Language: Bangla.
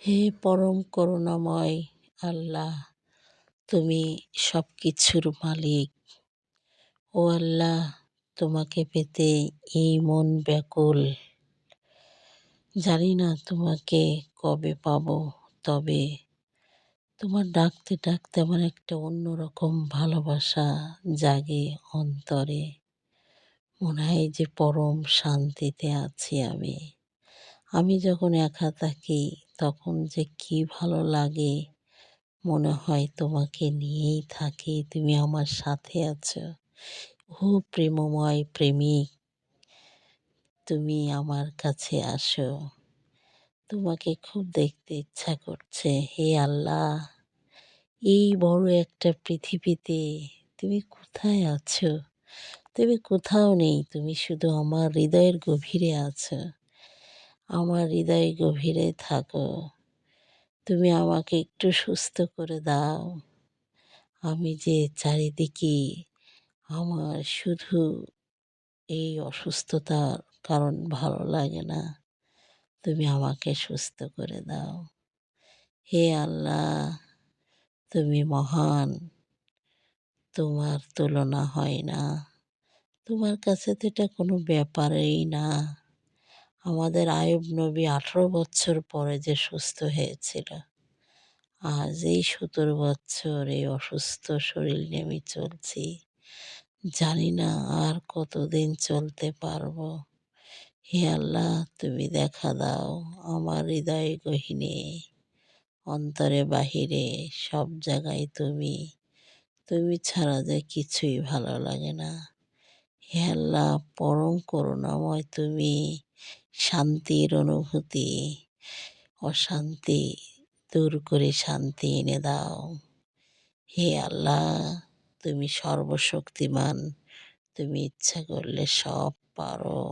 হে পরম করুণাময় আল্লাহ, তুমি সব কিছুর মালিক। ও আল্লাহ, তোমাকে পেতে এই মন ব্যাকুল। জানি না তোমাকে কবে পাব, তবে তোমার ডাকতে ডাকতে আমার একটা অন্যরকম ভালোবাসা জাগে অন্তরে। মনে হয় যে পরম শান্তিতে আছি আমি। আমি যখন একা থাকি, তখন যে কি ভালো লাগে মনে হয় তোমাকে নিয়েই থাকি, তুমি আমার সাথে আছো। ও প্রেমময় প্রেমিক, তুমি আমার কাছে আসো। তোমাকে খুব দেখতে ইচ্ছা করছে। হে আল্লাহ, এই বড় একটা পৃথিবীতে তুমি কোথায় আছো? তুমি কোথাও নেই, তুমি শুধু আমার হৃদয়ের গভীরে আছো। আমার হৃদয় গভীরে থাকো। তুমি আমাকে একটু সুস্থ করে দাও। আমি যে চারিদিকে আমার শুধু এই অসুস্থতার কারণ ভালো লাগে না, তুমি আমাকে সুস্থ করে দাও। হে আল্লাহ, তুমি মহান, তোমার তুলনা হয় না। তোমার কাছে তো এটা কোনো ব্যাপারেই না। আমাদের আয়ুব নবী আঠারো বছর পরে যে সুস্থ হয়েছিল। আজ এই সতেরো বছর এই অসুস্থ শরীর নিয়ে আমি চলছি। জানি না আর কতদিন চলতে পারব। হে আল্লাহ, তুমি দেখা দাও আমার হৃদয় গহিনে। অন্তরে বাহিরে সব জায়গায় তুমি। তুমি ছাড়া যে কিছুই ভালো লাগে না। হে আল্লাহ, পরম করুণাময় তুমি। শান্তির অনুভূতি, অশান্তি দূর করে শান্তি এনে দাও। হে আল্লাহ, তুমি সর্বশক্তিমান, তুমি ইচ্ছা করলে সব পারো।